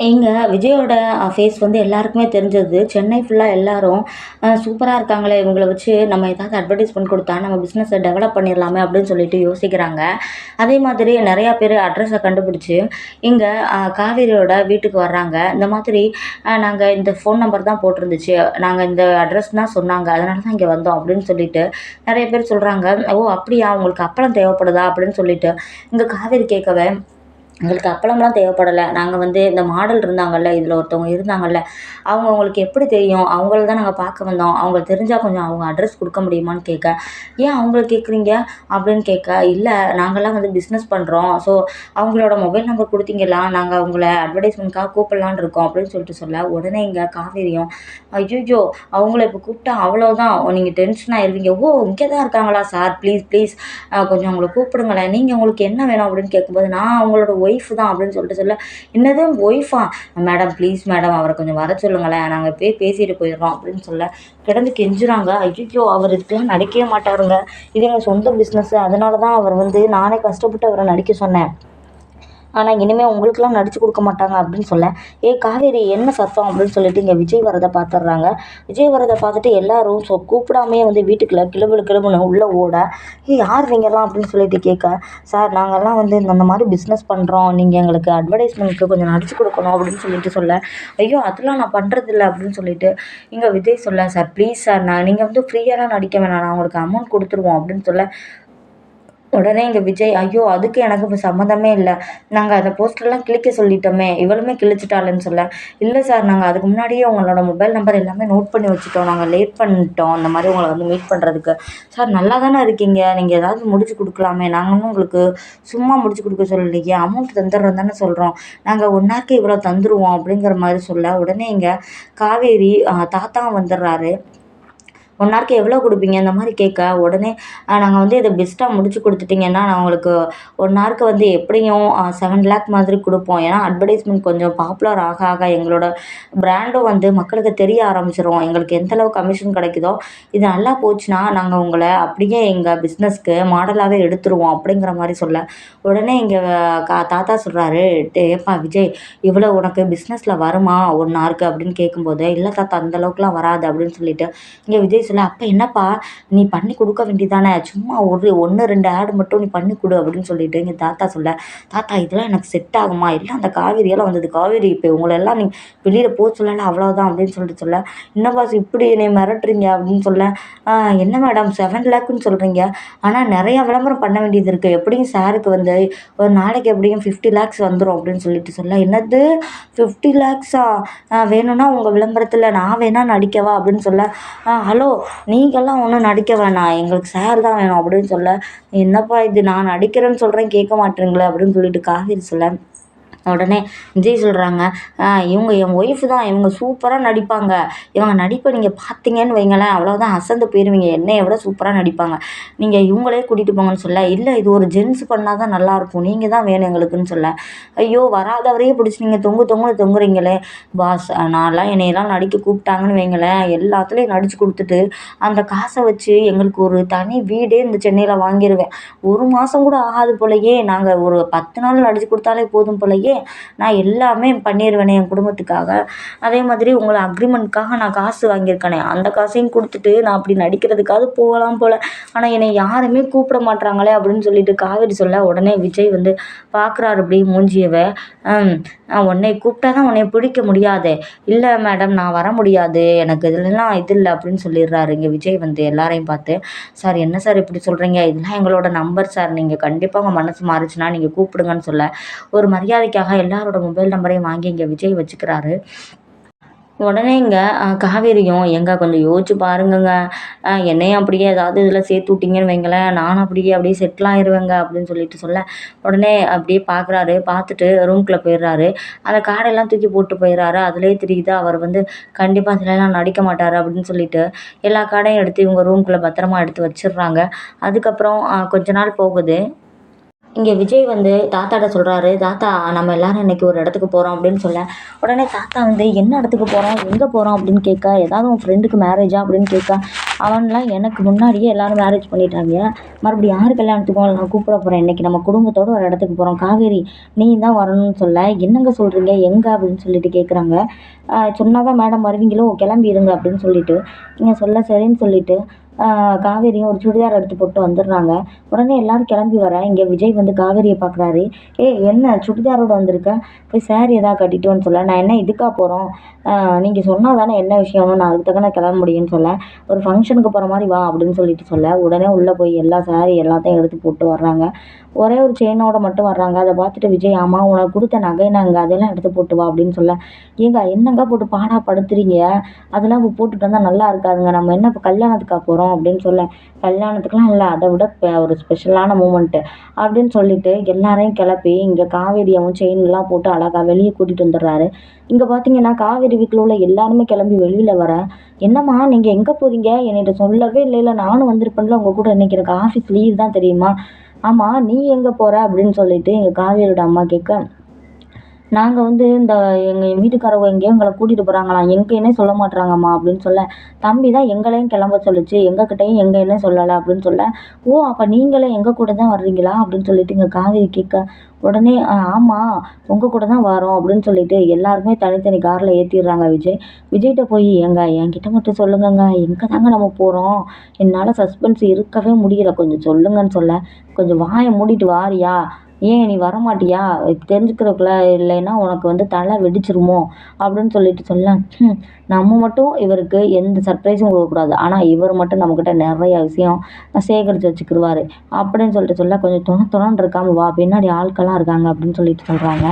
எங்கள் விஜயோட ஃபேஸ் வந்து எல்லாருக்குமே தெரிஞ்சது. சென்னை ஃபுல்லாக எல்லாரும் சூப்பராக இருக்காங்களே! இவங்களை வச்சு நம்ம ஏதாவது அட்வர்டைஸ்மெண்ட் கொடுத்தா நம்ம பிஸ்னஸை டெவலப் பண்ணிடலாமே அப்படின்னு சொல்லிட்டு யோசிக்கிறாங்க. அதே மாதிரி நிறையா பேர் அட்ரஸை கண்டுபிடிச்சு, இங்கே காவேரியோட வீட்டுக்கு வர்றாங்க. இந்த மாதிரி நாங்கள் இந்த ஃபோன் நம்பர் தான் போட்டிருந்துச்சு. நாங்கள் இந்த அட்ரஸ் தான் சொன்னாங்க. அதனால தான் இங்கே வந்தோம் அப்படின்னு சொல்லிட்டு நிறைய பேர் சொல்கிறாங்க "ஓ! அப்படியா? உங்களுக்கு அப்பளம் தேவைப்படுதா?" அப்படின்னு சொல்லிட்டு இங்கே காவேரி கேட்கவே, எங்களுக்கு அப்பளம்லாம் தேவைப்படலை நாங்கள் வந்து இந்த மாடல் இருந்தாங்கல்ல, இதில் ஒருத்தவங்க இருந்தாங்கல்ல, அவங்க உங்களுக்கு எப்படி தெரியும்? அவங்கள தான் நாங்கள் பார்க்க வந்தோம். அவங்களுக்கு தெரிஞ்சால் கொஞ்சம் அவங்க அட்ரஸ் கொடுக்க முடியுமான்னு கேட்க, "ஏன் அவங்கள கேட்குறீங்க?" அப்படின்னு கேட்க, இல்லை நாங்கள்லாம் வந்து பிஸ்னஸ் பண்ணுறோம் ஸோ அவங்களோட மொபைல் நம்பர் கொடுத்தீங்களா நாங்கள் அவங்கள அட்வர்டைஸ்மெண்ட்காக கூப்பிடலான் இருக்கோம்." அப்படின்னு சொல்லிட்டு சொல்ல, உடனே இங்கே காவேரியும், ஐயோ அவங்கள இப்போ கூப்பிட்டா அவ்வளோதான். நீங்கள் டென்ஷன் ஆயிருவீங்க." "ஓ! இங்கே தான் இருக்காங்களா சார்? ப்ளீஸ் ப்ளீஸ் கொஞ்சம் அவங்கள கூப்பிடுங்களேன். நீங்கள் உங்களுக்கு என்ன வேணும்?" அப்படின்னு கேட்கும்போது, "நான் அவங்களோட ஒய்ஃப் தான்." அப்படின்னு சொல்லிட்டு சொல்ல, "என்னது ஒய்ஃபா? மேடம் ப்ளீஸ் மேடம் அவரை கொஞ்சம் வர சொல்லுங்களேன். நாங்கள் போய் பேசிட்டு போயிடுறோம்." அப்படின்னு சொல்ல, கிடந்து கெஞ்சுறாங்க. ஐயோ அவர் இதுக்கெல்லாம் நடிக்கவே மாட்டாருங்க. இது எங்கள் சொந்த பிஸ்னஸ் அதனால தான் அவர் வந்து நானே கஷ்டப்பட்டு அவரை நடிக்க சொன்னேன். ஆனால் இனிமேல் உங்களுக்கெல்லாம் நடிச்சு கொடுக்க மாட்டாங்க அப்படின்னு சொல்ல, "ஏய் காவேரி என்ன சத்தம்?" அப்படின்னு சொல்லிட்டு இங்கே விஜய் வரதை பார்த்துடுறாங்க. விஜய் வரதை பார்த்துட்டு எல்லாரும் ஸோ கூப்பிடாமையே வந்து வீட்டுக்குள்ள கிளம்புல கிளம்புன்னு உள்ளே ஓட, "ஏய் யார் நீங்கள்லாம் அப்படின்னு சொல்லிட்டு கேட்க, "சார் நாங்கள்லாம் வந்து இந்த மாதிரி பிஸ்னஸ் பண்ணுறோம் நீங்கள் எங்களுக்கு அட்வர்டைஸ்மெண்ட்டுக்கு கொஞ்சம் நடிச்சு கொடுக்கணும் அப்படின்னு சொல்லிட்டு சொல்ல, "ஐயோ! அதெல்லாம் நான் பண்ணுறதில்ல அப்படின்னு சொல்லிட்டு இங்கே விஜய் சொல்ல, "சார் ப்ளீஸ் சார் நான் நீங்கள் வந்து ஃப்ரீயாலாம் நடிக்க வேணாம். நான் உங்களுக்கு அமௌண்ட் கொடுத்துருவோம் அப்படின்னு சொல்ல, உடனே இங்கே விஜய், "ஐயோ! அதுக்கு எனக்கும் சம்மந்தமே இல்லை நாங்கள் அந்த போஸ்டர்லாம் கிழிக்க சொல்லிட்டோமே. இவளுமே கிழிச்சிட்டாளேன்னு" சொல்ல, இல்லை சார் நாங்கள் அதுக்கு முன்னாடியே உங்களோட மொபைல் நம்பர் எல்லாமே நோட் பண்ணி வச்சுட்டோம். நாங்கள் லேட் பண்ணிட்டோம். அந்த மாதிரி உங்களை வந்து மீட் பண்ணுறதுக்கு "சார் நல்லா தானே இருக்கீங்க. நீங்கள் ஏதாவது முடிச்சு கொடுக்கலாமே நாங்கள் ஒண்ணும் உங்களுக்கு சும்மா முடிச்சு கொடுக்க சொல்லலையே. அமௌண்ட் தந்துடுறோம் தானே சொல்கிறோம் நாங்கள் ஒன்றாக்கு இவ்வளோ தந்துடுவோம் அப்படிங்கிற மாதிரி சொல்ல, உடனே இங்கே காவேரி தாத்தா வந்துடுறாரு. ஒன் ஹவருக்கு எவ்வளோ கொடுப்பீங்க இந்த மாதிரி கேட்க, உடனே நாங்கள் வந்து இதை பெஸ்ட்டாக முடிச்சு கொடுத்துட்டீங்கன்னா நான் உங்களுக்கு ஒன் ஹார்க்கு வந்து எப்படியும் செவன் லேக் மாதிரி கொடுப்போம் ஏன்னா அட்வர்டைஸ்மெண்ட் கொஞ்சம் பாப்புலர் ஆக ஆக எங்களோட பிராண்டும் வந்து மக்களுக்கு தெரிய ஆரம்பிச்சிடும் எங்களுக்கு எந்த அளவு கமிஷன் கிடைக்குதோ, இது நல்லா போச்சுன்னா, நாங்கள் உங்களை அப்படியே எங்கள் பிஸ்னஸ்க்கு மாடலாகவே எடுத்துருவோம்." அப்படிங்கிற மாதிரி சொல்ல, உடனே இங்கே கா தாத்தா சொல்கிறாரு ஏப்பா விஜய், இவ்வளோ உனக்கு பிஸ்னஸில் வருமா 1 ஹார்க்கு?" அப்படின்னு கேட்கும்போது, இல்லை தாத்தா அந்தளவுக்குலாம் வராது." அப்படின்னு சொல்லிட்டு இங்கே விஜய் சொல்ல, அப்போ என்னப்பா நீ பண்ணி கொடுக்க வேண்டியதானே. சும்மா ஒரு ஒன்று ரெண்டு ஆடு மட்டும் நீ பண்ணி கொடு அப்படின்னு சொல்லிட்டு எங்கள் தாத்தா சொல்ல, "தாத்தா இதெல்லாம் எனக்கு செட் ஆகுமா? எல்லாம் அந்த காவேரியெல்லாம் வந்தது. காவேரி இப்போ உங்களெல்லாம் நீ வெளியில் போ சொல்லலை அவ்வளோதான்." அப்படின்னு சொல்லிட்டு சொல்ல, என்னப்பா இப்படி என்னை மிரட்டுறீங்க?" அப்படின்னு சொல்ல, என்ன மேடம் செவன் லேக்குன்னு சொல்கிறீங்க ஆனால் நிறையா விளம்பரம் பண்ண வேண்டியது இருக்குது எப்படியும் சாருக்கு வந்து ஒரு நாளைக்கு எப்படியும் 50 லேக்ஸ் வந்துடும் அப்படின்னு சொல்லிட்டு சொல்ல, "என்னது 50 லேக்ஸா? வேணும்னா உங்கள் விளம்பரத்தில் நான் வேணா நடிக்கவா?" அப்படின்னு சொல்ல, ஹலோ நீங்கள்லாம் ஒன்றும் நடிக்க வேணாம். எங்களுக்கு சார் தான் வேணும்." அப்படின்னு சொல்ல, "என்னப்பா இது நான் நடிக்கிறேன்னு சொல்றேன் கேட்க மாட்றீங்களே." அப்படின்னு சொல்லிட்டு காவேரி சொல்ல, உடனே விஜய் சொல்கிறாங்க இவங்க என் ஒய்ஃப் தான். இவங்க சூப்பராக நடிப்பாங்க. இவங்க நடிப்பை நீங்கள் பார்த்தீங்கன்னு வைங்களேன், அவ்வளோதான் அசந்து போயிருவீங்க. என்னையை விட சூப்பராக நடிப்பாங்க. நீங்கள் இவங்களே கூட்டிகிட்டு போங்கன்னு" சொல்ல, இல்லை இது ஒரு ஜென்ஸ் பண்ணால் தான் நல்லாயிருக்கும். நீங்கள் தான் வேணும் எங்களுக்குன்னு" சொல்ல, "ஐயோ! வராதவரையே பிடிச்சி நீங்கள் தொங்கு தொங்குன்னு தொங்குறீங்களே பாஸ். நான்லாம் என்னையெல்லாம் நடிக்க கூப்பிட்டாங்கன்னு வைங்களேன், எல்லாத்துலேயும் நடித்து கொடுத்துட்டு அந்த காசை வச்சு எங்களுக்கு ஒரு தனி வீடே இந்த சென்னையில் வாங்கிருவேன். ஒரு மாதம் கூட ஆகாது போலயே. நாங்கள் ஒரு 10 நாள் நடித்து கொடுத்தாலே போதும் போலயே. நான் எல்லாமே பண்ணிடுவேனே என் குடும்பத்துக்காக. அதே மாதிரி உங்களை அக்ரிமெண்ட்காக நான் காசு வாங்கியிருக்கேனே, அந்த காசையும் கொடுத்துட்டு நான் அப்படி நடிக்கிறதுக்காவது போகலாம் போல. ஆனால் என்னைய யாருமே கூப்பிட மாட்றாங்களே." அப்படின்னு சொல்லிட்டு காவேரி சொல்ல, உடனே விஜய் வந்து பார்க்குறாரு அப்படி மூஞ்சியவ. உன்னை கூப்பிட்டா தான் உன்னைய பிடிக்க முடியாது இல்லை மேடம் நான் வர முடியாது. எனக்கு இதுலலாம் இது இல்லை அப்படின்னு சொல்லிடுறாரு இங்கே விஜய் வந்து எல்லாரையும் பார்த்து. "சார் என்ன சார் இப்படி சொல்கிறீங்க இதெல்லாம் எங்களோட நம்பர் சார். நீங்கள் கண்டிப்பாக உங்கள் மனசு மாறுச்சுன்னா நீங்கள் கூப்பிடுங்கன்னு" சொல்ல, ஒரு மரியாதைக்கு மரியாதைக்காக எல்லாரோட மொபைல் நம்பரையும் வாங்கி இங்க விஜய் வச்சுக்கிறாரு. உடனே இங்க காவேரியும், எங்க கொஞ்சம் யோசிச்சு பாருங்கங்க. என்னையும் அப்படியே ஏதாவது இதில் சேர்த்து விட்டீங்கன்னு வைங்களேன், நானும் அப்படியே அப்படியே செட்டில் ஆயிடுவேங்க அப்படின்னு சொல்லிட்டு சொல்ல, உடனே அப்படியே பார்க்குறாரு. பார்த்துட்டு ரூம்குள்ளே போயிடுறாரு. அந்த காடெல்லாம் தூக்கி போட்டு போயிடுறாரு. அதுலேயே தெரியுது அவர் வந்து கண்டிப்பாக சிலலாம் நடிக்க மாட்டார் அப்படின்னு சொல்லிட்டு, எல்லா காடையும் எடுத்து இவங்க ரூம்குள்ளே பத்திரமா எடுத்து வச்சிடுறாங்க அதுக்கப்புறம் கொஞ்ச நாள் போகுது. இங்கே விஜய் வந்து தாத்தாட்ட சொல்கிறாரு "தாத்தா நம்ம எல்லாரும் இன்னைக்கு ஒரு இடத்துக்கு போகிறோம் அப்படின்னு சொல்ல, உடனே தாத்தா வந்து, "என்ன இடத்துக்கு போகிறோம் எங்கே போகிறோம் அப்படின்னு கேட்க, "ஏதாவது உன் ஃப்ரெண்டுக்கு மேரேஜா?" அப்படின்னு கேட்க, அவன்லாம் எனக்கு முன்னாடியே எல்லோரும் மேரேஜ் பண்ணிட்டாங்க. மறுபடியும் யார் கல்யாணத்துக்கும் நான் கூப்பிட போகிறேன் இன்றைக்கி நம்ம குடும்பத்தோடு ஒரு இடத்துக்கு போகிறோம் காவேரி நீ தான் வரணும்னு சொல்ல. என்னங்க சொல்கிறீங்க எங்கே? அப்படின்னு சொல்லிட்டு கேட்குறாங்க சொன்னால் தான் மேடம் வருவீங்களோ? கிளம்பி இருங்க அப்படின்னு சொல்லிட்டு. நீங்கள் சொல்ல சரின்னு சொல்லிட்டு காவேரியும் ஒரு சுடிதார் எடுத்து போட்டு வந்துடுறாங்க. உடனே எல்லாரும் கிளம்பி வர இங்கே விஜய் வந்து காவேரியை பார்க்குறாரு ஏ என்ன சுடிதாரோடு வந்திருக்க? போய் சாரி எதாவது கட்டிட்டோன்னு சொல்ல. நான் என்ன இதுக்காக போகிறோம் நீங்கள் சொன்னால் தானே என்ன விஷயம்னு நான் அதுக்கு தக்க நான் கிளம்ப முடியும்னு சொல்ல. ஒரு ஃபங்க்ஷனுக்கு போகிற மாதிரி வா அப்படின்னு சொல்லிட்டு சொல்ல. உடனே உள்ளே போய் எல்லா சாரி எல்லாத்தையும் எடுத்து போட்டு வர்றாங்க. ஒரே ஒரு செயினோட மட்டும் வர்றாங்க. அதை பார்த்துட்டு விஜய் ஆமாம் உனக்கு கொடுத்த நகை நாங்கள் அதெல்லாம் எடுத்து போட்டு வா அப்படின்னு சொல்ல. ஏங்க என்னங்க போட்டு பாடா படுத்துறீங்க? அதெல்லாம் இப்போ போட்டுட்டு வந்தால் நல்லா இருக்காதுங்க. நம்ம என்ன இப்போ கல்யாணத்துக்காக போகிறோம் அப்படின்னு சொல்ல கல்யாணத்துக்குலாம் இல்லை அதை விட ஒரு ஸ்பெஷலான மூமெண்ட்டு அப்படின்னு சொல்லிட்டு எல்லாரையும் கிளப்பி இங்கே காவேரியாவும் செயின்லாம் போட்டு அழகாக வெளியே கூட்டிகிட்டு வந்துடுறாரு. இங்கே பார்த்தீங்கன்னா காவேரி வீட்டில் உள்ள எல்லாருமே கிளம்பி வெளியில் வர என்னம்மா நீங்கள் எங்கே போகிறீங்க என்கிட்ட சொல்லவே இல்லை நானும் வந்திருப்பேன்ல உங்கள் கூட இன்றைக்கி எனக்கு ஆஃபீஸ் லீவ் தான் தெரியுமா? ஆமாம் நீ எங்கே போகிற அப்படின்னு சொல்லிட்டு எங்கள் காவேரியோட அம்மா கேட்க நாங்கள் வந்து இந்த எங்கள் வீட்டுக்காரவங்க எங்கேயோ எங்களை கூட்டிகிட்டு போகிறாங்களாம் எங்கேன்னே சொல்ல மாட்றாங்கம்மா அப்படின்னு சொல்ல. தம்பி தான் எங்களையும் கிளம்ப சொல்லுச்சு. எங்கக்கிட்டேயும் என்ன சொல்லலை அப்படின்னு சொல்ல. ஓ அப்போ நீங்களே எங்கள் கூட தான் வர்றீங்களா? அப்படின்னு சொல்லிட்டு இங்கே காவேரி கேட்க. உடனே ஆமாம் உங்கள் கூட தான் வரோம் அப்படின்னு சொல்லிட்டு எல்லாருமே தனித்தனி காரில் ஏற்றிடுறாங்க விஜய். விஜய்கிட்ட போய் ஏங்க என்கிட்ட மட்டும் சொல்லுங்கங்க. எங்கே தாங்க நம்ம போகிறோம் என்னால் சஸ்பென்ஸ் இருக்கவே முடியல. கொஞ்சம் சொல்லுங்கன்னு சொல்ல. கொஞ்சம் வாயை மூடிட்டு வாரியா? ஏன் நீ வரமாட்டியா? தெரிஞ்சுக்கிறக்குள்ள இல்லைன்னா உனக்கு வந்து தலை வெடிச்சிருமோ? அப்படின்னு சொல்லிட்டு சொல்ல நம்ம மட்டும் இவருக்கு எந்த சர்ப்ரைஸும் கொடுக்கக்கூடாது. ஆனால் இவர் மட்டும் நம்மக்கிட்ட நிறைய விஷயம் சேகரித்து வச்சுக்கிடுவார் அப்படின்னு சொல்லிட்டு சொல்ல கொஞ்சம் துணை துணன்னு இருக்காமல் வா பின்னாடி ஆட்கள்லாம் இருக்காங்க அப்படின்னு சொல்லிட்டு சொல்கிறாங்க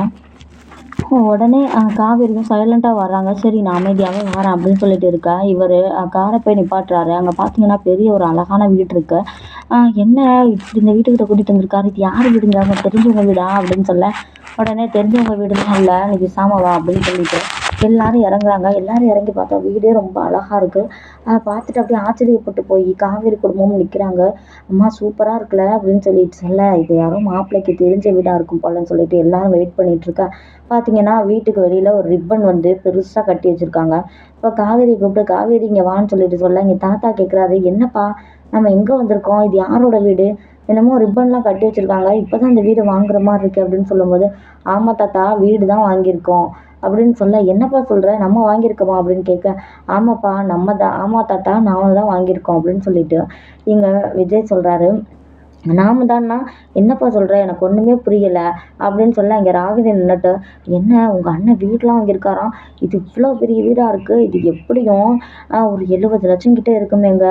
உடனே காவேரியும் சைலண்ட்டாக வர்றாங்க. சரி நான் அமைதியாகவே வரேன் அப்படின்னு சொல்லிட்டு இருக்கேன் இவர் காரை போய் நிப்பாட்டுறாரு. அங்கே பார்த்தீங்கன்னா பெரிய ஒரு அழகான வீடு இருக்குது என்ன இப்படி இந்த வீட்டுக்கிட்ட கூட்டிகிட்டு வந்திருக்காரு? இது யார் வீடுங்க? அவங்க தெரிஞ்சவங்க வீடா? அப்படின்னு சொல்ல உடனே தெரிஞ்சவங்க வீடுலாம் இல்லை நீ பேசாமல் வா அப்படின்னு சொல்லிட்டு எல்லாரும் இறங்குறாங்க. எல்லாரும் இறங்கி பார்த்தா வீடே ரொம்ப அழகாக இருக்குது அதை பார்த்துட்டு அப்படியே ஆச்சரியப்பட்டு போய் காவேரி குடும்பமும் நிற்கிறாங்க அம்மா சூப்பராக இருக்குல்ல? அப்படின்னு சொல்லிட்டு சொல்ல இது யாரும் மாப்பிள்ளைக்கு தெரிஞ்ச வீடாக இருக்கும் போலன்னு சொல்லிட்டு எல்லாரும் வெயிட் பண்ணிகிட்ருக்கா பார்த்தீங்கன்னா வீட்டுக்கு வெளியில் ஒரு ரிப்பன் வந்து பெருசாக கட்டி வச்சுருக்காங்க. இப்போ காவேரி கூப்பிட்டு காவேரி இங்கே வான்னு சொல்லிட்டு சொல்ல இங்கே தாத்தா கேட்குறாரு என்னப்பா? நம்ம எங்கே வந்திருக்கோம்? இது யாரோட வீடு? என்னமோ ரிப்பன்லாம் கட்டி வச்சுருக்காங்க. இப்போ தான் இந்த வீடு வாங்குற மாதிரி இருக்குது அப்படின்னு சொல்லும்போது ஆமாம் தாத்தா வீடு தான் வாங்கியிருக்கோம். அப்படின்னு சொல்ல என்னப்பா சொல்கிற நம்ம வாங்கியிருக்கோமா? அப்படின்னு கேட்க ஆமாப்பா நம்ம தான் ஆமாம் தாத்தா நாம தான் வாங்கியிருக்கோம் அப்படின்னு சொல்லிட்டு இங்கே விஜய் சொல்கிறாரு நாம தான்னா என்னப்பா சொல்கிற எனக்கு ஒன்றுமே புரியலை. அப்படின்னு சொல்ல இங்கே ராகினி நின்றுட்டு என்ன உங்கள் அண்ணன் வீடெலாம் வாங்கியிருக்காராம் இது இவ்வளோ பெரிய வீடாக இருக்குது இது எப்படியும் ஒரு எழுபது லட்சம் கிட்டே இருக்குமேங்க.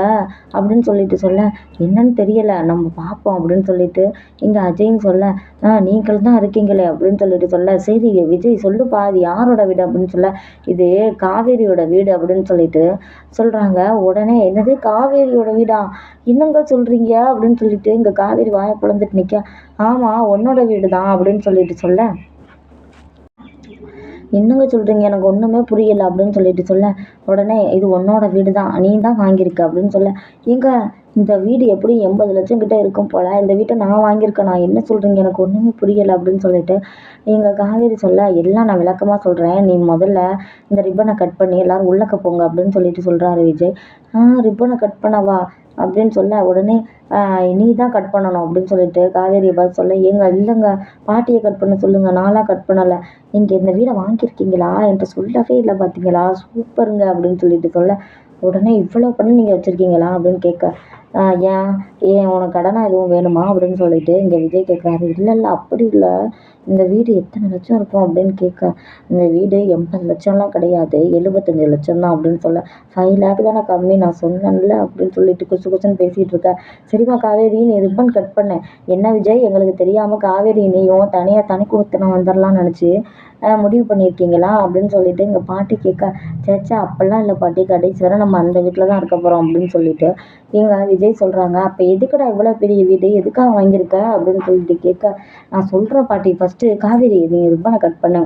அப்படின்னு சொல்லிட்டு சொல்ல என்னன்னு தெரியலை. நம்ம பார்ப்போம் அப்படின்னு சொல்லிட்டு இங்கே அஜய்ன்னு சொல்ல ஆ நீங்கள் தான் இருக்கீங்களே. அப்படின்னு சொல்லிட்டு சொல்ல சரி விஜய் சொல்லுப்பா. அது யாரோட வீடு? அப்படின்னு சொல்ல இது காவேரியோட வீடு. அப்படின்னு சொல்லிட்டு சொல்கிறாங்க உடனே என்னது? காவேரியோட வீடா? என்னங்க சொல்கிறீங்க அப்படின்னு சொல்லிட்டு இங்கே காவேரி வாயை பிளந்துட்டு நிற்க ஆமாம் உன்னோட வீடு தான் அப்படின்னு சொல்லிட்டு சொல்ல. என்னங்க சொல்கிறீங்க எனக்கு ஒன்றுமே புரியலை அப்படின்னு சொல்லிட்டு சொல்ல. உடனே இது உன்னோட வீடு தான் நீ தான் வாங்கியிருக்க அப்படின்னு சொல்ல. ஏங்க இந்த வீடு எப்படி எண்பது லட்சம் கிட்ட இருக்கும் போல்? இந்த வீட்டை நான் வாங்கியிருக்கேன். நான் என்ன சொல்கிறீங்க எனக்கு ஒன்றுமே புரியலை அப்படின்னு சொல்லிட்டு எங்கள் காவேரி சொல்ல எல்லாம் நான் விளக்கமாக சொல்கிறேன் நீ முதல்ல இந்த ரிப்பனை கட் பண்ணி எல்லோரும் உள்ளக்க போங்க அப்படின்னு சொல்லிட்டு சொல்கிறாரு விஜய். ஆ ரிப்பனை கட் பண்ணவா? அப்படின்னு சொல்ல உடனே நீ தான் கட் பண்ணணும் அப்படின்னு சொல்லிட்டு காவேரியை பார்த்து சொல்ல ஏங்க இல்லைங்க பாட்டியை கட் பண்ண சொல்லுங்கள் நான்லாம் கட் பண்ணலை. நீங்கள் இந்த வீடை வாங்கியிருக்கீங்களா? என்கிட்ட சொல்லவே இல்லை பார்த்தீங்களா சூப்பருங்க அப்படின்னு சொல்லிட்டு சொல்ல உடனே இவ்வளோ பண்ணி நீங்கள் வச்சுருக்கீங்களா அப்படின்னு கேட்க ஏன் ஏன் உனக்கு கடனாக எதுவும் வேணுமா அப்படின்னு சொல்லிட்டு இங்கே விஜய் கேட்குறாரு இல்லை இல்லை அப்படி இல்லை. இந்த வீடு எத்தனை லட்சம் இருக்கும் அப்படின்னு கேட்க இந்த வீடு எண்பது லட்சம்லாம் கிடையாது. எழுபத்தஞ்சி லட்சம் தான் அப்படின்னு சொல்ல. ஃபைவ் லேக் தானே கம்மி. நான் சொன்னேன்ல அப்படின்னு சொல்லிட்டு குசு குசுன்னு பேசிகிட்டு இருக்கேன் சரிம்மா காவேரி நீ ரிப்பன் கட் பண்ணேன் என்ன விஜய் எங்களுக்கு தெரியாமல் காவேரி நீயும் தனியாக தனி கொடுத்தனம் வந்துடலாம்னு நினச்சி முடிவு பண்ணியிருக்கீங்களா அப்படின்னு சொல்லிட்டு எங்கள் பாட்டி கேட்க சேச்சா அப்போல்லாம் இல்லை பாட்டி. கடைசி வரை நம்ம அந்த வீட்டில் தான் இருக்க போகிறோம் அப்படின்னு சொல்லிட்டு எங்கள் விஜய் சொல்கிறாங்க அப்போ எதுக்குடா இவ்வளோ பெரிய வீடு எதுக்காக வாங்கியிருக்க? அப்படின்னு சொல்லிட்டு கேட்க நான் சொல்கிறேன் பாட்டி ஃபஸ்ட்டு காவேரி நீ ரிப்பனை கட் பண்ணு.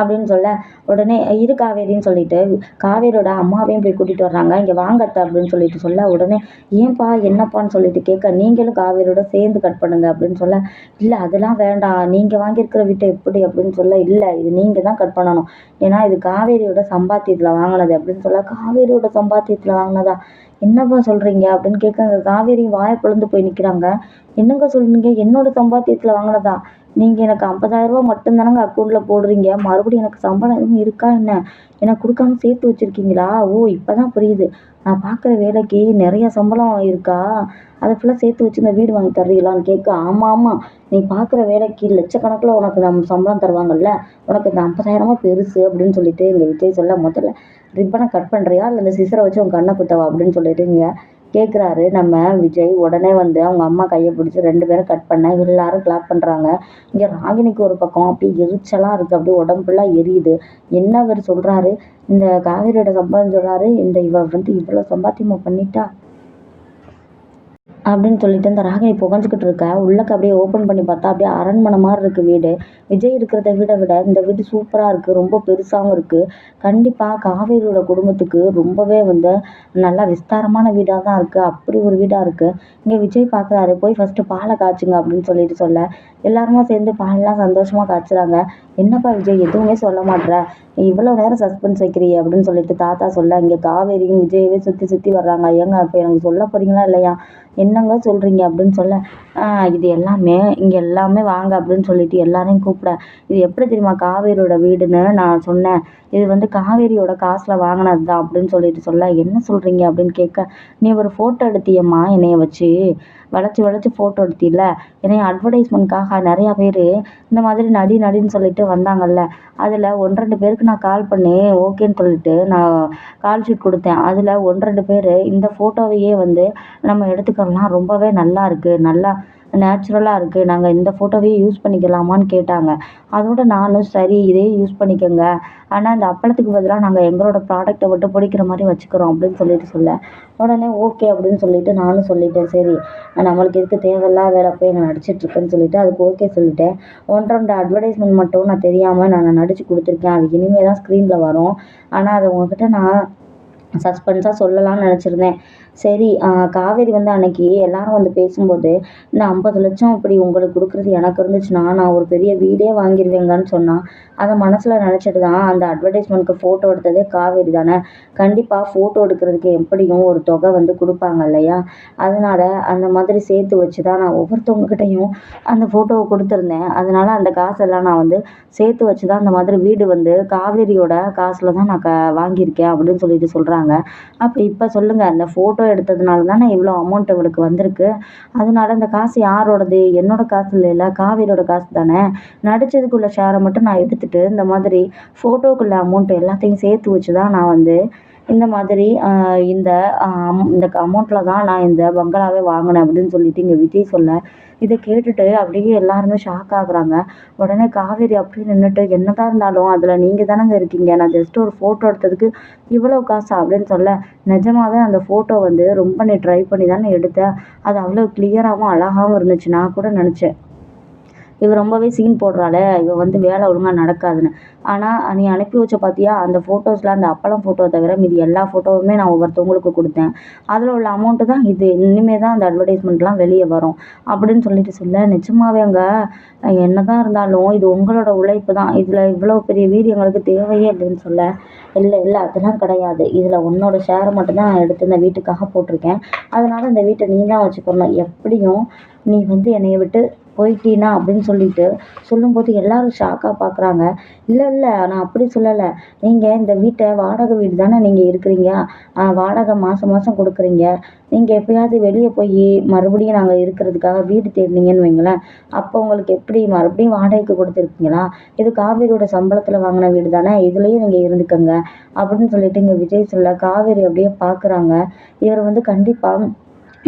அப்படின்னு சொல்ல உடனே இரு காவேரின்னு சொல்லிட்டு காவேரியோட அம்மாவையும் போய் கூட்டிகிட்டு வர்றாங்க. இங்கே வாங்க அத்தை அப்படின்னு சொல்லிட்டு சொல்ல உடனே ஏன்பா என்னப்பான்னு சொல்லிட்டு கேட்க நீங்களும் காவேரியோட சேர்ந்து கட் பண்ணுங்க அப்படின்னு சொல்ல இல்லை அதெல்லாம் வேண்டாம். நீங்கள் வாங்கியிருக்கிற வீட்டை எப்படி அப்படின்னு சொல்ல இல்லை இது நீங்கள் தான் கட் பண்ணணும். ஏன்னா இது காவேரியோட சம்பாத்தியத்தில் வாங்கினது அப்படின்னு சொல்ல காவேரியோட சம்பாத்தியத்தில் வாங்கினதா? என்னப்பா சொல்கிறீங்க அப்படின்னு கேட்காங்க காவேரி வாயை பிளந்து போய் நிற்கிறாங்க என்னங்க சொல்கிறீங்க என்னோட சம்பாத்தியத்தில் வாங்கினதா? நீங்கள் எனக்கு ஐம்பதாயிரரூபா மட்டும்தானங்க அக்கௌண்ட்டில் போடுறீங்க? மறுபடியும் எனக்கு சம்பளம் எதுவும் இருக்கா என்ன? எனக்கு கொடுக்காம சேர்த்து வச்சுருக்கீங்களா? ஓ இப்போ தான் புரியுது. நான் பார்க்குற வேலைக்கு நிறையா சம்பளம் இருக்கா? அதை ஃபுல்லாக சேர்த்து வச்சு இந்த வீடு வாங்கி தருவீங்களான்னு கேட்க ஆமாம் ஆமாம் நீ பார்க்குற வேலைக்கு லட்சக்கணக்கில் உனக்கு நம்ம சம்பளம் தருவாங்கல்ல? உனக்கு இந்த ஐம்பதாயிரமா பெருசு அப்படின்னு சொல்லிட்டு எங்கள் விஜய் சொல்ல முதல்ல ரிப்பனை கட் பண்ணுறியா இல்லை இந்த சிசரை வச்சு உன் கண்ணை குத்தவா? அப்படின்னு சொல்லிட்டு கேட்குறாரு நம்ம விஜய் உடனே வந்து அவங்க அம்மா கையை பிடிச்சி ரெண்டு பேரும் கட் பண்ண எல்லாரும் கிளாப் பண்ணுறாங்க இங்கே ராகினிக்கு ஒரு பக்கம் அப்படியே எரிச்சலாக இருக்குது அப்படியே உடம்புலாம் எரியுது. என்ன அவர் சொல்கிறாரு இந்த காவேரியோட சம்பளம் சொல்கிறாரு இந்த இவ வந்து இவ்வளோ சம்பாத்தியமாக பண்ணிட்டா? அப்படின்னு சொல்லிட்டு அந்த ராகினி புகஞ்சிக்கிட்டு இருக்க? உள்ளக்க அப்படியே ஓப்பன் பண்ணி பார்த்தா அப்படியே அரண்மனை மாதிரி இருக்குது வீடு. விஜய் இருக்கிறத விட விட இந்த வீடு சூப்பராக இருக்குது ரொம்ப பெருசாகவும் இருக்குது கண்டிப்பாக காவேரியோட குடும்பத்துக்கு ரொம்பவே வந்து நல்லா விஸ்தாரமான வீடாக தான் இருக்குது அப்படி ஒரு வீடாக இருக்குது இங்கே விஜய் பார்க்குறாரு போய் ஃபஸ்ட்டு பாலை காய்ச்சுங்க அப்படின்னு சொல்லிட்டு சொல்ல. எல்லாருமா சேர்ந்து பாலெலாம் சந்தோஷமாக காய்ச்சுறாங்க. என்னப்பா விஜய் எதுவுமே சொல்ல மாட்டேற இவ்வளோ நேரம் சஸ்பென்ஸ் வைக்கிறீ அப்படின்னு சொல்லிட்டு தாத்தா சொல்ல. இங்கே காவேரியும் விஜயவே சுற்றி சுற்றி வர்றாங்க. ஏங்க இப்போ எனக்கு சொல்ல போகிறீங்களா இல்லையா? என்ன என்னங்க சொல்கிறீங்க அப்படின்னு சொல்ல இது எல்லாமே இங்கே எல்லாமே வாங்க அப்படின்னு சொல்லிட்டு எல்லாரையும் கூப்பிட இது எப்படி தெரியுமா காவேரியோட வீடுன்னு நான் சொன்னேன். இது வந்து காவேரியோட காசில் வாங்கினது தான் அப்படின்னு சொல்லிட்டு சொல்ல என்ன சொல்கிறீங்க அப்படின்னு கேட்க நீ ஒரு ஃபோட்டோ எடுத்தியம்மா என்னைய வச்சு. வளைச்சி வளைச்சி ஃபோட்டோ எடுத்தில என்னைய அட்வர்டைஸ்மெண்ட்காக நிறையா பேர் இந்த மாதிரி நடி நடின்னு சொல்லிட்டு வந்தாங்கல்ல. அதில் ஒன்று ரெண்டு பேருக்கு நான் கால் பண்ணி ஓகேன்னு சொல்லிட்டு நான் கால் ஷீட் கொடுத்தேன். அதில் ஒன்று ரெண்டு பேர் இந்த ஃபோட்டோவையே வந்து நம்ம எடுத்துக்கலாம் ரொம்பவே நல்லா இருக்குது நல்லா நேச்சுரலாக இருக்குது நாங்கள் இந்த ஃபோட்டோவே யூஸ் பண்ணிக்கலாமான்னு கேட்டாங்க. அதோட நானும் சரி இதே யூஸ் பண்ணிக்கோங்க. ஆனால் இந்த அப்பளத்துக்கு பதிலாக நாங்கள் எங்களோட ப்ராடக்ட்டை மட்டும் பிடிக்கிற மாதிரி வச்சுக்கிறோம் அப்படின்னு சொல்லிட்டு சொல்ல. உடனே ஓகே அப்படின்னு சொல்லிட்டு நானும் சொல்லிட்டேன். சரி நம்மளுக்கு எதுக்கு தேவையில்லாத வேலை போய் நான் நடிச்சிட்ருக்கேன்னு சொல்லிட்டு அதுக்கு ஓகே சொல்லிட்டேன். ஒன்று ரெண்டு அட்வர்டைஸ்மெண்ட் மட்டும் நான் தெரியாமல் நான் நடித்து கொடுத்துருக்கேன். அது இனிமேல் தான் ஸ்க்ரீனில் வரும். ஆனால் அதை உங்ககிட்ட நான் சஸ்பென்ஸாக சொல்லலாம்னு நினச்சிருந்தேன். சரி காவேரி வந்து அன்னைக்கு எல்லாரும் வந்து பேசும்போது இந்த ஐம்பது லட்சம் இப்படி உங்களுக்கு கொடுக்குறது எனக்கு இருந்துச்சுன்னா நான் ஒரு பெரிய வீடே வாங்கிடுவேங்கன்னு சொன்னால் அதை மனசில் நினச்சிட்டு தான் அந்த அட்வர்டைஸ்மெண்ட்க்கு ஃபோட்டோ எடுத்ததே காவேரி தானே? கண்டிப்பாக ஃபோட்டோ எடுக்கிறதுக்கு எப்படியும் ஒரு தொகை வந்து கொடுப்பாங்க இல்லையா? அதனால் அந்த மாதிரி சேர்த்து வச்சு தான் நான் ஒவ்வொருத்தவங்கக்கிட்டையும் அந்த ஃபோட்டோவை கொடுத்துருந்தேன். அதனால் அந்த காசெல்லாம் நான் வந்து சேர்த்து வச்சு தான் அந்த மாதிரி வீடு வந்து காவேரியோட காசில் தான் நான் க வாங்கியிருக்கேன் அப்படின்னு சொல்லிட்டு சொல்கிறாங்க அப்போ இப்போ சொல்லுங்கள் அந்த ஃபோட்டோ எடுத்ததுனால தானே இவ்வளோ அமௌண்ட் இவளுக்கு வந்திருக்கு. அதனால இந்த காசு யாரோடது? என்னோட காசு இல்லைல்ல காவேரியோட காசு தானே? நடித்ததுக்குள்ள ஷேரை மட்டும் நான் எடுத்துகிட்டு இந்த மாதிரி ஃபோட்டோக்குள்ள அமௌண்ட் எல்லாத்தையும் சேர்த்து வச்சு தான் நான் வந்து இந்த மாதிரி இந்த இந்த அமௌண்ட்டில் தான் நான் இந்த பங்களாவே வாங்கினேன் அப்படின்னு சொல்லிட்டு இங்கே விஜய் சொல்ல. இதை கேட்டுட்டு அப்படியே எல்லாருமே ஷாக் ஆகுறாங்க. உடனே காவேரி அப்படியே நின்றுட்டு என்னதான் இருந்தாலும் அதில் நீங்கள் தானங்க இருக்கீங்க? நான் ஜஸ்ட் ஒரு ஃபோட்டோ எடுத்ததுக்கு இவ்வளோ காசா அப்படின்னு சொல்ல. நிஜமாவே அந்த ஃபோட்டோ வந்து ரொம்ப நீ ட்ரை பண்ணி தானே எடுத்தேன் அது அவ்வளோ கிளியராகவும் அழகாகவும் இருந்துச்சு. நான் கூட நினச்சேன். இவ ரொம்பவே சீன் போடுறாளே இவ வந்து வேலை ஒழுங்காக நடக்காதுன்னு. ஆனால் நீ அனுப்பி வச்ச பார்த்தியா அந்த ஃபோட்டோஸில் அந்த அப்பளம் ஃபோட்டோ தவிர மீதி எல்லா ஃபோட்டோவுமே நான் ஒவ்வொருத்தவங்களுக்கு கொடுத்தேன். அதில் உள்ள அமௌண்ட்டு தான் இது. இனிமேல் தான் அந்த அட்வர்டைஸ்மெண்ட்லாம் வெளியே வரும். அப்படின்னு சொல்லிட்டு சொல்ல நிஜமாவே அங்கே என்ன தான் இருந்தாலும் இது உங்களோட உழைப்பு தான். இதில் இவ்வளோ பெரிய வீடு எங்களுக்கு தேவையே அப்படின்னு சொல்ல. இல்லை இல்லை அதெல்லாம் கிடையாது. இதில் உன்னோட ஷேரை மட்டும்தான் நான் எடுத்து இந்த வீட்டுக்காக போட்டிருக்கேன். அதனால் இந்த வீட்டை நீ தான் வச்சுக்கணும். எப்படியும் நீ வந்து என்னைய விட்டு போயிட்டீனா அப்படின்னு சொல்லிட்டு சொல்லும்போது எல்லாரும் ஷாக்காக பார்க்குறாங்க. இல்லை இல்லை நான் அப்படி சொல்லலை. நீங்கள் இந்த வீட்டை வாடகை வீடு தானே நீங்கள் இருக்கிறீங்க? வாடகை மாதம் மாதம் கொடுக்குறீங்க. நீங்கள் எப்போயாவது வெளியே போய் மறுபடியும் நாங்கள் இருக்கிறதுக்காக வீடு தேடினீங்கன்னு வைங்களேன். அப்போ உங்களுக்கு எப்படி மறுபடியும் வாடகைக்கு கொடுத்துருக்கீங்களா? இது காவேரியோட சம்பளத்தில் வாங்கின வீடு தானே இதுலேயே நீங்கள் இருந்துக்கங்க அப்படின்னு சொல்லிட்டு இங்கே விஜய் சொல்ல காவேரி அப்படியே பார்க்குறாங்க. இவர் வந்து கண்டிப்பாக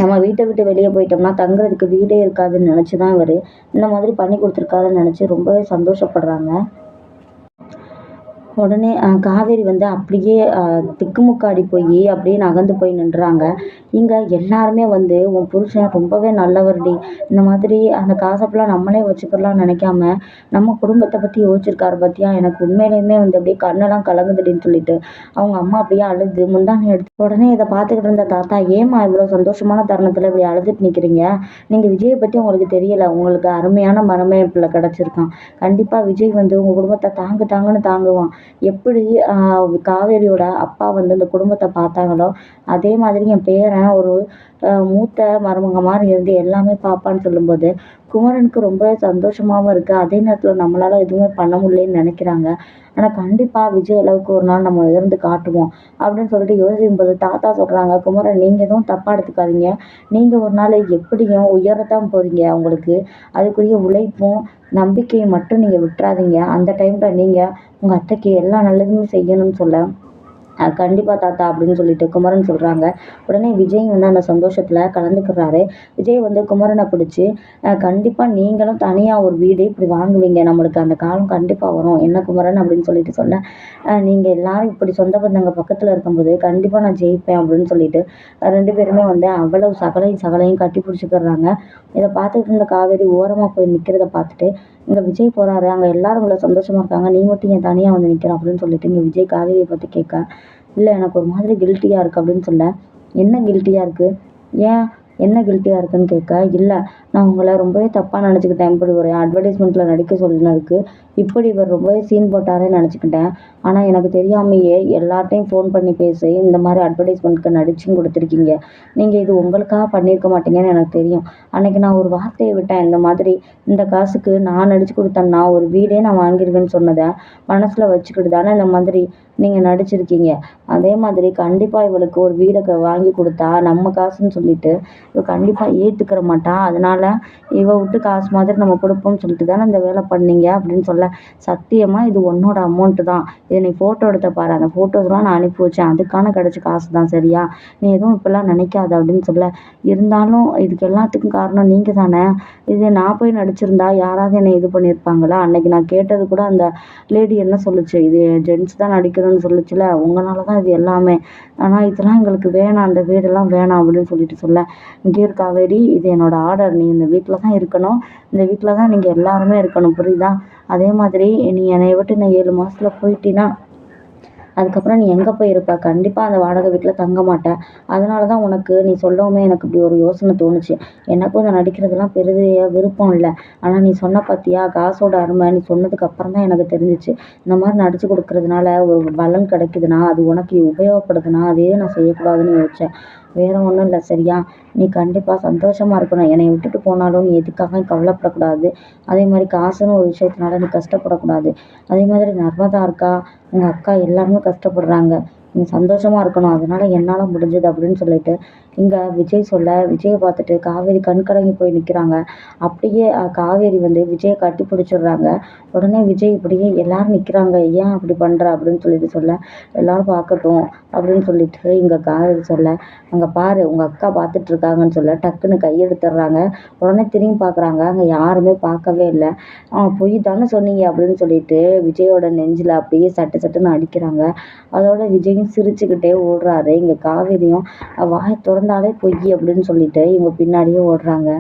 நம்ம வீட்டை விட்டு வெளியே போயிட்டோம்னா தங்குறதுக்கு வீடே இருக்காதுன்னு நினச்சி தான் இவர். இந்த மாதிரி பண்ணி கொடுத்துருக்காருன்னு நினச்சி ரொம்பவே சந்தோஷப்படுறாங்க. உடனே காவேரி வந்து அப்படியே திக்குமுக்காடி போய் அப்படியே நகர்ந்து போய் நின்றாங்க. இங்கே எல்லாருமே வந்து உன் புருஷன் ரொம்பவே நல்லவர்டி. இந்த மாதிரி அந்த காசை ஃபுல்லாக நம்மளே வச்சுக்கலாம்னு நினைக்காம நம்ம குடும்பத்தை பற்றி யோசிச்சிருக்காரு பார்த்தியா எனக்கு உண்மையிலேயுமே வந்து அப்படியே கண்ணெல்லாம் கலங்குதுடின்னு சொல்லிட்டு அவங்க அம்மா அப்படியே அழுது முந்தானி எடுத்து உடனே இதை பார்த்துக்கிட்டு இருந்த தாத்தா ஏம்மா இவ்வளோ சந்தோஷமான தருணத்தில் இப்படி அழுதுட்டு நிற்கிறீங்க நீங்கள் விஜயை பற்றி உங்களுக்கு தெரியல. உங்களுக்கு அருமையான மரமே பிள்ளை கிடச்சிருக்கான். கண்டிப்பாக விஜய் வந்து உங்கள் குடும்பத்தை தாங்கு தாங்குன்னு தாங்குவான். எப்படி காவேரியோட அப்பா வந்து இந்த குடும்பத்தை பார்த்தாங்களோ அதே மாதிரி என் பேரன் ஒரு மூத்த மருமக மாதிரி இருந்து எல்லாமே பார்ப்பான்னு சொல்லும்போது குமரனுக்கு ரொம்ப சந்தோஷமாகவும் இருக்குது அதே நேரத்தில் நம்மளால் எதுவுமே பண்ண முடியலன்னு நினைக்கிறாங்க. ஆனால் கண்டிப்பாக விஜய் அளவுக்கு ஒரு நாள் நம்ம உயர்ந்து காட்டுவோம் அப்படின்னு சொல்லிட்டு யோசிக்கும் போது தாத்தா சொல்கிறாங்க குமரன் நீங்கள் எதுவும் தப்பாக எடுத்துக்காதீங்க. நீங்கள் ஒரு நாள் எப்படியும் உயரத்தான் போகிறீங்க அவங்களுக்கு அதுக்குரிய உழைப்பும் நம்பிக்கையும் மட்டும் நீங்கள் விட்டுறாதீங்க. அந்த டைமில் நீங்கள் உங்கள் அத்தைக்கு எல்லா நல்லதுமே செய்யணும்னு சொல்ல. கண்டிப்பாக தாத்தா அப்படின்னு சொல்லிட்டு குமரன் சொல்கிறாங்க உடனே விஜய் வந்து அந்த சந்தோஷத்தில் கலந்துக்கிறாரு. விஜய் வந்து குமரனை பிடிச்சி கண்டிப்பாக நீங்களும் தனியாக ஒரு வீடு இப்படி வாங்குவீங்க. நம்மளுக்கு அந்த காலம் கண்டிப்பாக வரும். என்ன குமரன் அப்படின்னு சொல்லிட்டு சொன்னேன் நீங்கள் எல்லாரும் இப்படி சொந்த பந்தங்க பக்கத்தில் இருக்கும்போது கண்டிப்பாக நான் ஜெயிப்பேன் அப்படின்னு சொல்லிட்டு ரெண்டு பேருமே வந்து அவ்வளவு சகலையும் சகலையும் கட்டி பிடிச்சிக்கிறாங்க. இதை பார்த்துட்டு இருந்த காவேரி ஓரமாக போய் நிற்கிறத பார்த்துட்டு இங்கே விஜய் போகிறாரு அங்கே எல்லாரும் இவ்வளோ சந்தோஷமாக இருக்காங்க. நீ மட்டும் ஏன் தனியாக வந்து நிற்கிற அப்படின்னு சொல்லிட்டு இங்கே விஜய் காவேரியை பற்றி கேட்க இல்லை எனக்கு ஒரு மாதிரி கில்ட்டியாக இருக்குது அப்படின்னு சொல்ல என்ன கில்ட்டியாக இருக்குது ஏன் என்ன கில்ட்டியாக இருக்குன்னு கேட்க இல்லை நான் உங்களை ரொம்பவே தப்பாக நினச்சிக்கிட்டேன் இப்படி ஒரு அட்வர்டைஸ்மெண்ட்டில் நடிக்க சொன்னதுக்கு இப்படி இவர் ரொம்பவே சீன் போட்டாரே நினச்சிக்கிட்டேன். ஆனால் எனக்கு தெரியாமையே எல்லார்ட்டையும் ஃபோன் பண்ணி பேசி இந்த மாதிரி அட்வர்டைஸ்மெண்ட்க்கு நடிச்சும் கொடுத்துருக்கீங்க. நீங்கள் இது உங்களுக்காக பண்ணியிருக்க மாட்டீங்கன்னு எனக்கு தெரியும். அன்றைக்கி நான் ஒரு வார்த்தையை விட்டேன் இந்த மாதிரி இந்த காசுக்கு நான் நடிச்சு கொடுத்தேன்னா ஒரு வீடே நான் வாங்கிடுவேன்னு சொன்னதை மனசில் வச்சுக்கிட்டு தானே இந்த மாதிரி நீங்கள் நடிச்சிருக்கீங்க. அதே மாதிரி கண்டிப்பாக இவளுக்கு ஒரு வீடை வாங்கி கொடுத்தா நம்ம காசுன்னு சொல்லிட்டு இவள் கண்டிப்பாக ஏற்றுக்கிற மாட்டான் அதனால் இவள் விட்டு காசு மாதிரி நம்ம கொடுப்போம்னு சொல்லிட்டு தானே இந்த வேலை பண்ணீங்க அப்படின்னு சொல்ல. சத்தியமாக இது உன்னோட அமௌண்ட்டு தான். இதை நீ ஃபோட்டோ எடுத்த பாரு. அந்த ஃபோட்டோஸ்லாம் நான் அனுப்பி வச்சேன். அதுக்கான கிடச்ச காசு தான் சரியா? நீ எதுவும் இப்பெல்லாம் நினைக்காத அப்படின்னு சொல்ல. இருந்தாலும் இதுக்கு எல்லாத்துக்கும் காரணம் நீங்கள் தானே. இது நான் போய் நடிச்சிருந்தா யாராவது என்னை இது பண்ணியிருப்பாங்களா? அன்னைக்கு நான் கேட்டது கூட அந்த லேடி என்ன சொல்லுச்சு? இது ஜென்ஸ் தான் நடிக்கணும் வேணும்னு சொல்லுச்சுல உங்களால தான் இது எல்லாமே. ஆனால் இதெல்லாம் எங்களுக்கு வேணாம் அந்த வீடெல்லாம் வேணாம் அப்படின்னு சொல்லிட்டு சொல்ல. இங்கே காவேரி இது என்னோட ஆர்டர் நீ இந்த வீட்டில் தான் இருக்கணும். இந்த வீட்டில் தான் நீங்கள் எல்லாருமே இருக்கணும் புரியுதா? அதே மாதிரி நீ என்னை விட்டு நான் ஏழு மாதத்துல போயிட்டீன்னா அதுக்கப்புறம் நீ எங்கே போய் இருப்ப கண்டிப்பாக அந்த வாடகை வீட்டில் தங்க மாட்ட அதனால தான் உனக்கு நீ சொல்லவுமே எனக்கு இப்படி ஒரு யோசனை தோணுச்சு. எனக்கும் இந்த நடிக்கிறதுலாம் பெரிய விருப்பம் இல்லை. ஆனால் நீ சொன்ன பார்த்தியா காசோட அருமை நீ சொன்னதுக்கு அப்புறம் தான் எனக்கு தெரிஞ்சிச்சு. இந்த மாதிரி நடிச்சு கொடுக்கறதுனால ஒரு பலன் கிடைக்குதுன்னா அது உனக்கு உபயோகப்படுதுன்னா அதே நான் செய்யக்கூடாதுன்னு யோசித்தேன் வேறு ஒன்றும் இல்லை சரியா? நீ கண்டிப்பாக சந்தோஷமாக இருக்கணும். என்னை விட்டுட்டு போனாலும் நீ எதுக்காக கவலைப்படக்கூடாது. அதே மாதிரி காசுன்னு ஒரு விஷயத்தினால நீ கஷ்டப்படக்கூடாது. அதே மாதிரி நர்மதா இருக்கா? உங்கள் அக்கா எல்லாருமே கஷ்டப்படுறாங்க. நீ சந்தோஷமாக இருக்கணும். அதனால என்னால் முடிஞ்சது அப்படின்னு சொல்லிட்டு இங்கே விஜய் சொல்ல விஜயை பார்த்துட்டு காவேரி கண்கலங்கி போய் நிற்கிறாங்க அப்படியே காவேரி வந்து விஜயை கட்டி பிடிச்சிடுறாங்க. உடனே விஜய் இப்படியே எல்லாரும் நிற்கிறாங்க ஏன் அப்படி பண்ணுற அப்படின்னு சொல்லிட்டு சொல்ல எல்லாரும் பார்க்கட்டும் அப்படின்னு சொல்லிட்டு இங்கே காவேரி சொல்ல அங்கே பாரு உங்கள் அக்கா பார்த்துட்டு இருக்காங்கன்னு சொல்ல டக்குன்னு கையெடுத்துடுறாங்க. உடனே திரும்பி பார்க்குறாங்க. அங்கே யாருமே பார்க்கவே இல்லை. பொய் தானே சொன்னீங்க அப்படின்னு சொல்லிட்டு விஜயோட நெஞ்சில் அப்படியே சட்டு சட்டுன்னு அடிக்கிறாங்க. அதோட விஜயும் சிரிச்சுக்கிட்டே ஓடுறாரு. இங்கே காவேரியும் வாயை இருந்தாலே பொய் அப்படின்னு சொல்லிட்டு இவங்க பின்னாடியே ஓடுறாங்க.